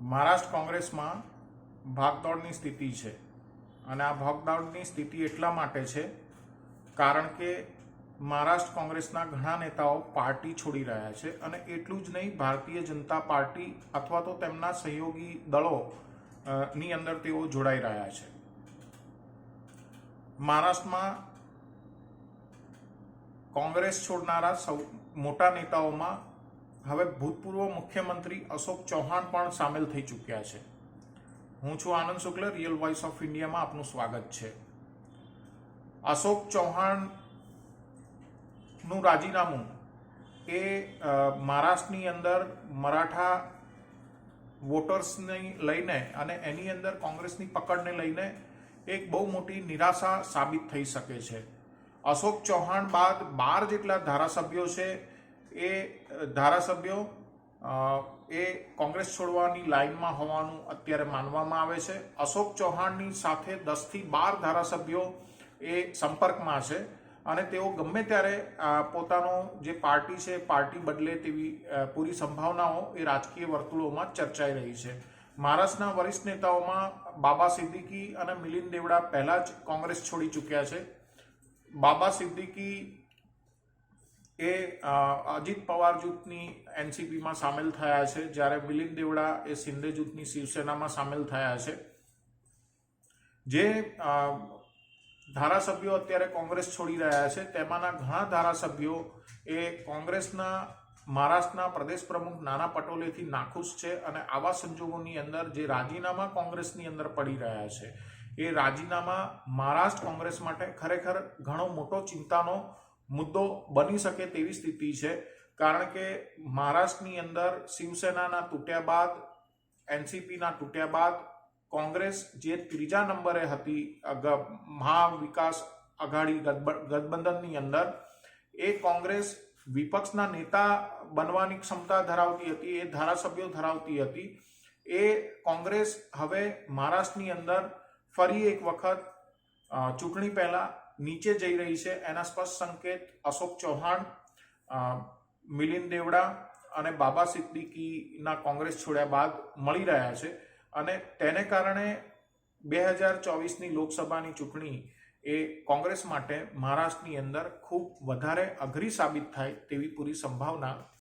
મહારાષ્ટ્ર કોંગ્રેસમાં ભાગદોડની સ્થિતિ છે. અને આ ભાગદોડની સ્થિતિ એટલા માટે છે કારણ કે મહારાષ્ટ્ર કોંગ્રેસના ઘણા નેતાઓ પાર્ટી છોડી રહ્યા છે અને એટલું જ નહીં, ભારતીય જનતા પાર્ટી અથવા તો તેમના સહયોગી દળો ની અંદર તેઓ જોડાઈ રહ્યા છે. મહારાષ્ટ્રમાં કોંગ્રેસ છોડનારા સૌ, મોટા નેતાઓમાં હવે ભૂતપૂર્વ મુખ્યમંત્રી અશોક ચૌહાણ પણ સામેલ થઈ ચૂક્યા છે. હું છું Anand Shukla real voice of ઇન્ડિયામાં આપનું સ્વાગત છે. અશોક ચૌહાણનું રાજીનામું એ મહારાષ્ટ્રની અંદર મરાઠા વોટર્સને લઈને અને એની અંદર કોંગ્રેસની પકડને લઈને એક બહુ મોટી નિરાશા સાબિત થઈ શકે છે. અશોક ચૌહાણ બાદ બાર જેટલા ધારાસભ્યો છે એ ધારાસભ્યો એ કોંગ્રેસ છોડવાની લાઇનમાં હોવાનું અત્યારે માનવામાં આવે છે. અશોક ચૌહાણની સાથે દસથી બાર ધારાસભ્યો એ સંપર્કમાં છે અને તેઓ ગમે ત્યારે પોતાનો જે પાર્ટી છે, પાર્ટી બદલે તેવી પૂરી સંભાવનાઓ એ રાજકીય વર્તુળોમાં ચર્ચાઈ રહી છે. મહારાષ્ટ્રના વરિષ્ઠ નેતાઓમાં બાબા સિદ્દીકી અને મિલિંદ દેવડા પહેલાં જ કોંગ્રેસ છોડી ચૂક્યા છે. બાબા સિદ્દીકી એ અજીત પવાર જૂથની એનસીપીમાં સામેલ થયા છે, જ્યારે મિલિંદ દેવડા એ શિંદે જૂથની શિવસેનામાં સામેલ થયા છે. જે ધારાસભ્યો અત્યારે કોંગ્રેસ છોડી રહ્યા છે, તેમાંના ઘણા ધારાસભ્યો એ કોંગ્રેસના, મહારાષ્ટ્રના પ્રદેશ પ્રમુખ નાના પટોલેથી નાખુશ છે અને આવા સંજોગોની અંદર જે રાજીનામા કોંગ્રેસની અંદર પડી રહ્યા છે, એ રાજીનામા મહારાષ્ટ્ર કોંગ્રેસ માટે ખરેખર ઘણો મોટો ચિંતાનો મુદ્દો બની શકે તેવી સ્થિતિ છે. કારણ કે મહારાષ્ટ્રની અંદર શિવસેનાના તૂટ્યા બાદ, એનસીપીના તૂટ્યા બાદ, કોંગ્રેસ જે ત્રીજા નંબરે હતી મહાવિકાસ આઘાડી ગઠબંધનની અંદર, એ કોંગ્રેસ વિપક્ષના નેતા બનવાની ક્ષમતા ધરાવતી હતી, એ ધારાસભ્યો ધરાવતી હતી. એ કોંગ્રેસ હવે મહારાષ્ટ્રની અંદર ફરી એક વખત ચૂંટણી પહેલા નીચે જઈ રહી છે. એના સ્પષ્ટ સંકેત અશોક ચૌહાણ મિલિન દેવડા અને બાબા સિદ્દીકીના કોંગ્રેસ છોડ્યા બાદ મળી રહ્યા છે અને તેને કારણે બે હજાર ચોવીસની લોકસભાની ચૂંટણી એ કોંગ્રેસ માટે મહારાષ્ટ્રની અંદર ખૂબ વધારે અઘરી સાબિત થાય તેવી પૂરી સંભાવના